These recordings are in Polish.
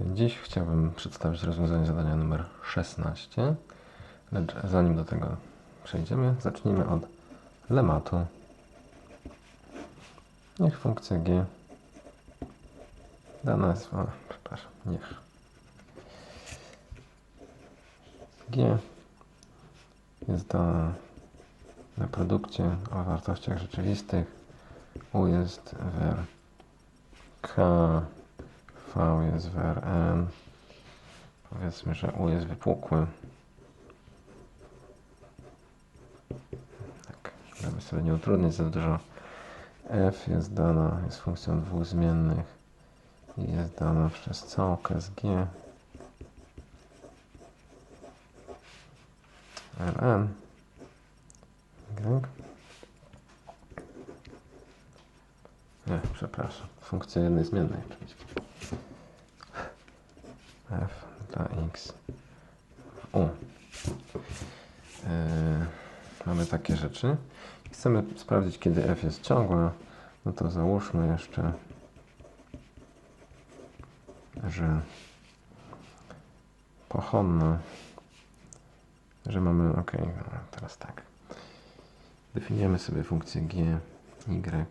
Dziś chciałbym przedstawić rozwiązanie zadania numer 16, lecz zanim do tego przejdziemy, zacznijmy od lematu. Niech funkcja g. Dana jest, o, przepraszam, niech. G jest dana na produkcie o wartościach rzeczywistych, u jest w k V jest w Rn. Powiedzmy, że U jest wypukły. Tak, żeby sobie nie utrudnić za dużo. F jest dana, jest funkcją dwóch zmiennych i jest dana przez całkę z G. Rn. Y. Nie, przepraszam. Funkcja jednej zmiennej oczywiście f dla x u. Yy, mamy takie rzeczy. Chcemy sprawdzić, kiedy f jest ciągła. No to załóżmy jeszcze, że pochonna, że mamy, ok, teraz tak. Definiujemy sobie funkcję g, y,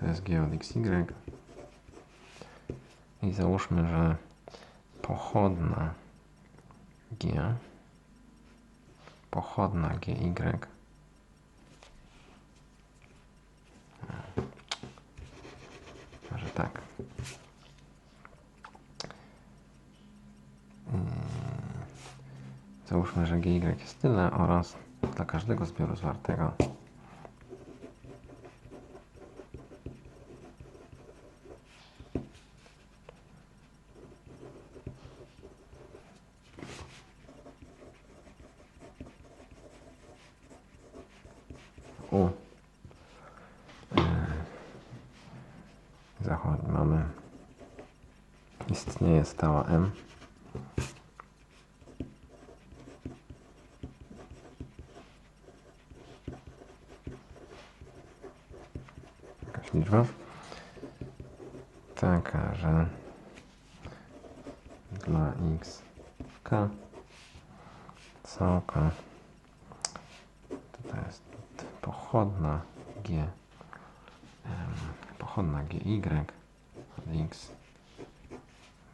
to jest g od xy i załóżmy, że pochodna G, pochodna GY może tak. Hmm. Załóżmy, że GY jest tyle oraz dla każdego zbioru zwartego mamy. Istnieje stała M. Jakaś liczba? Taka, że dla x. K. Całka. To jest pochodna G, pochodna GY X,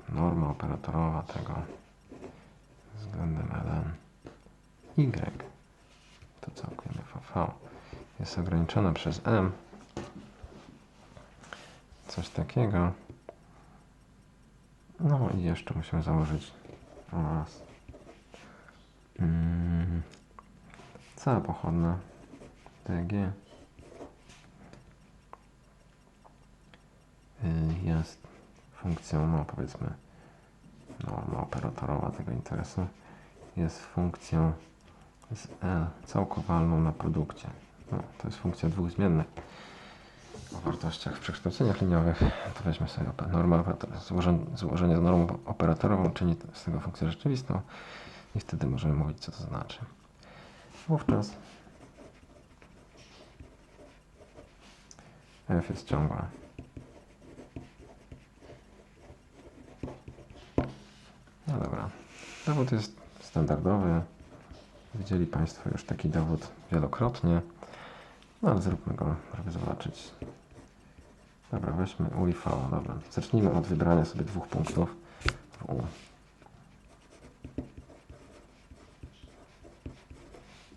norma operatorowa tego względem ln Y, to całkiem FV, jest ograniczona przez M, coś takiego. No i jeszcze musimy założyć oraz mm, cała pochodna TG jest funkcją, no powiedzmy, norma operatorowa tego interesu jest funkcją z L całkowalną na produkcie. No, to jest funkcja dwóch zmiennych o wartościach w przekształceniach liniowych. To weźmy sobie normę złożenie z normą operatorową czyni z tego funkcję rzeczywistą i wtedy możemy mówić, co to znaczy. Wówczas F jest ciągła. No dobra. Dowód jest standardowy. Widzieli Państwo już taki dowód wielokrotnie. No ale zróbmy go, żeby zobaczyć. Dobra, weźmy U i V. Dobra. Zacznijmy od wybrania sobie dwóch punktów w U.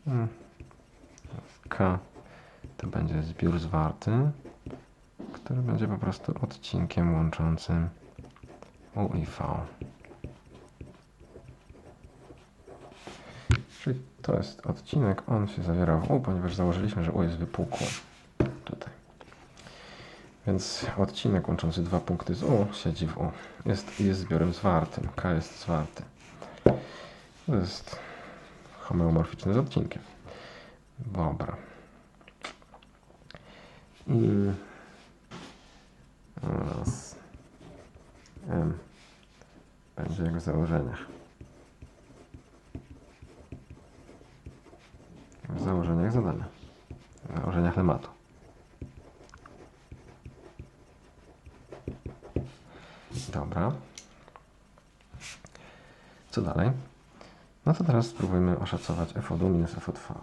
Hmm. K to będzie zbiór zwarty który będzie po prostu odcinkiem łączącym U i V. Czyli to jest odcinek, on się zawiera w U, ponieważ założyliśmy, że U jest wypukły. Tutaj. Więc odcinek łączący dwa punkty z U siedzi w U. Jest, jest zbiorem zwartym. K jest zwarty. To jest homeomorficzny z odcinkiem. Dobra. I oraz M będzie jak w założeniach. W założeniach zadania. W założeniach lematu. Dobra. Co dalej? No to teraz spróbujmy oszacować f od u minus f od v.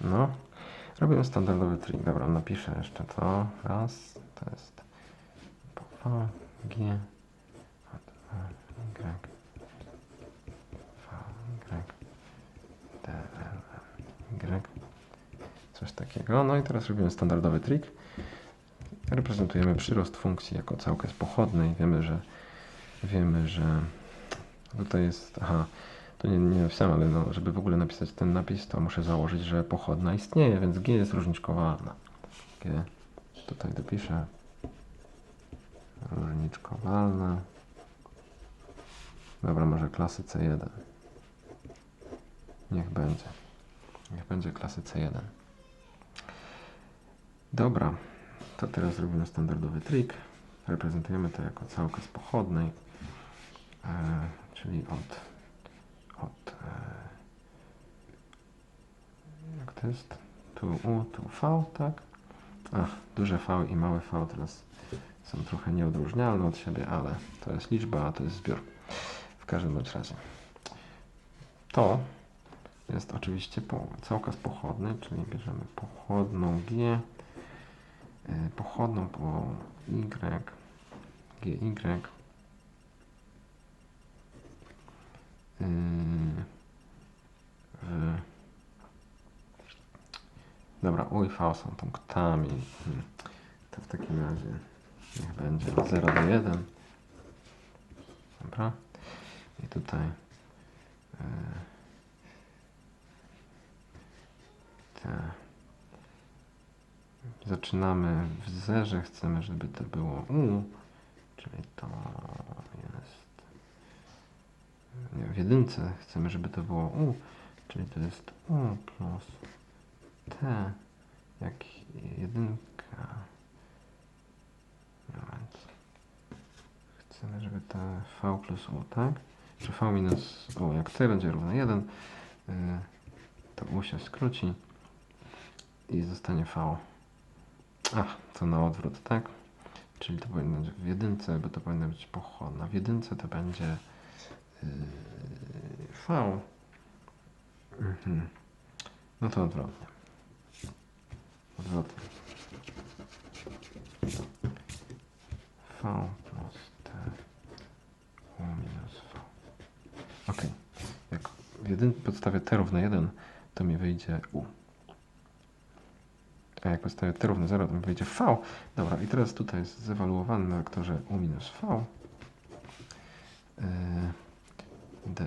No, robimy standardowy trik. Dobra, napiszę jeszcze to. Raz, to jest v, g, y, v, y, d, l, y. Coś takiego. No i teraz robimy standardowy trik. Reprezentujemy przyrost funkcji jako całkę z pochodnej. Wiemy, że wiemy, że tutaj jest, aha, to nie, nie napisałem, ale no, żeby w ogóle napisać ten napis, to muszę założyć, że pochodna istnieje, więc G jest różniczkowalna. G, tutaj dopiszę, różniczkowalna. Dobra, może klasy C1. Niech będzie. Niech będzie klasy C1. Dobra, to teraz zrobimy standardowy trik. Reprezentujemy to jako całkę z pochodnej, e, czyli od, od e, jak to jest? Tu U, tu V, tak? Ach, duże V i małe V teraz są trochę nieodróżnialne od siebie, ale to jest liczba, a to jest zbiór. W każdym bądź razie. To jest oczywiście całka z pochodnej, czyli bierzemy pochodną G, y, pochodną po Y, GY, y, w i V są punktami. To w takim razie niech będzie 0 do 1. Dobra. I tutaj yy, te zaczynamy w zerze, chcemy, żeby to było U, czyli to w jedynce chcemy, żeby to było U, czyli to jest U plus T, jak jedynka. Moment. Chcemy, żeby to V plus U, tak? Czy V minus U, jak T będzie równe 1, y, to U się skróci i zostanie V. Ach, to na odwrót, tak? Czyli to powinno być w jedynce, bo to powinno być pochodna. W jedynce to będzie yy, V. Mhm. No to odwrotnie. Odwrotnie. V plus T U minus V. Ok. Jak w jedyn podstawie T równa 1, to mi wyjdzie U. A jak postawię t równe 0, to mi wyjdzie v. Dobra, i teraz tutaj jest zewaluowany na wektorze u minus v. Yy, d,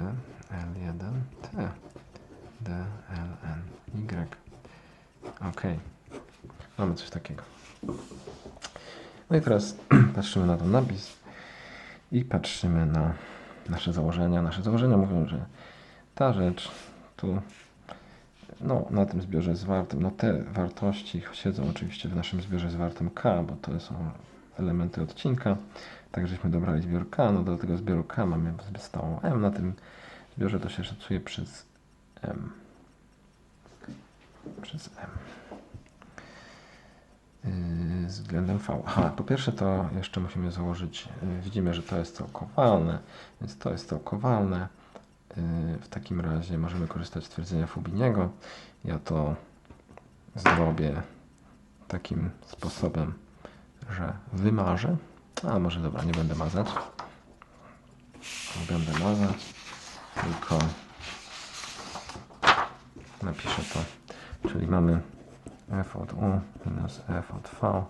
l1, t, d, ln, y. Ok. Mamy coś takiego. No i teraz patrzymy na ten napis i patrzymy na nasze założenia. Nasze założenia mówią, że ta rzecz tu no, na tym zbiorze zwartym, no te wartości siedzą oczywiście w naszym zbiorze zwartym K, bo to są elementy odcinka. Tak żeśmy dobrali zbiór K, no do tego zbioru K mamy stałą M. Na tym zbiorze to się szacuje przez M. Przez M. Yy, względem V. Aha, po pierwsze to jeszcze musimy założyć, yy, widzimy, że to jest całkowalne, więc to jest całkowalne. W takim razie możemy korzystać z twierdzenia Fubiniego. Ja to zrobię takim sposobem, że wymarzę. A może dobra, nie będę mazać. Nie będę mazać, tylko napiszę to. Czyli mamy f od u minus f od v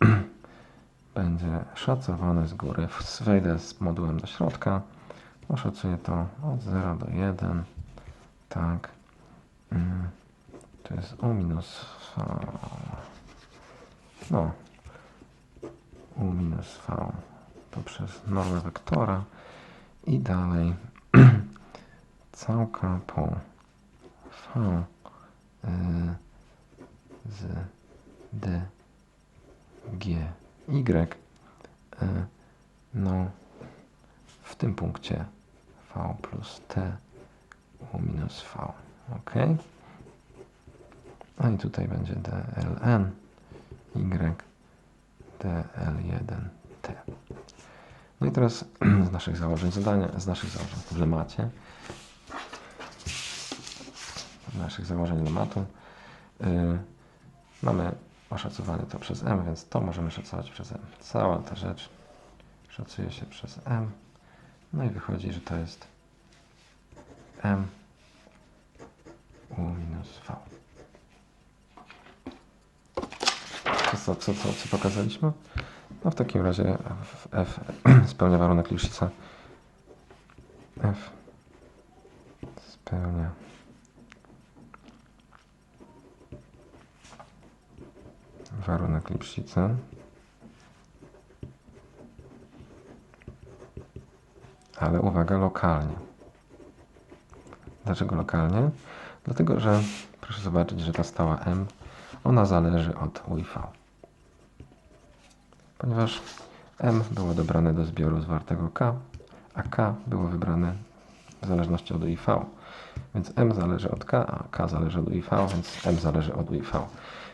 będzie szacowane z góry. Wejdę z modułem do środka. Oszacuję to od 0 do 1. Tak. Mm. To jest U minus. No. U minus V poprzez normę wektora i dalej całka po V y, z D G Y y, no w tym punkcie V plus T U minus V. OK. No i tutaj będzie DLN Y DL1T. teraz z naszych założeń zadania, z naszych założeń w lemacie, z naszych założeń lematu yy, mamy oszacowane to przez m, więc to możemy szacować przez m. Cała ta rzecz szacuje się przez m. No i wychodzi, że to jest m u minus v. To co, co, co, co pokazaliśmy? No w takim razie f, spełnia warunek Lipszica. F spełnia warunek Lipszica. Ale uwaga, lokalnie. Dlaczego lokalnie? Dlatego, że proszę zobaczyć, że ta stała m, ona zależy od u i v. Ponieważ m było dobrane do zbioru zwartego k, a k było wybrane w zależności od u i v. Więc m zależy od k, a k zależy od u i v, więc m zależy od u i v.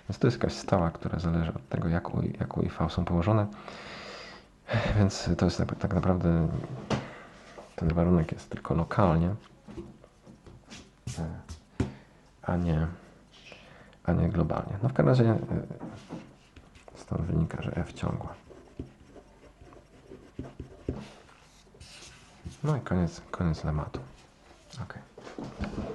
Więc to jest jakaś stała, która zależy od tego, jak u, jak u i v są położone. Więc to jest tak, tak naprawdę ten warunek jest tylko lokalnie, a nie, a nie globalnie. No w każdym razie e, stąd wynika, że f ciągła. No i koniec, koniec lematu.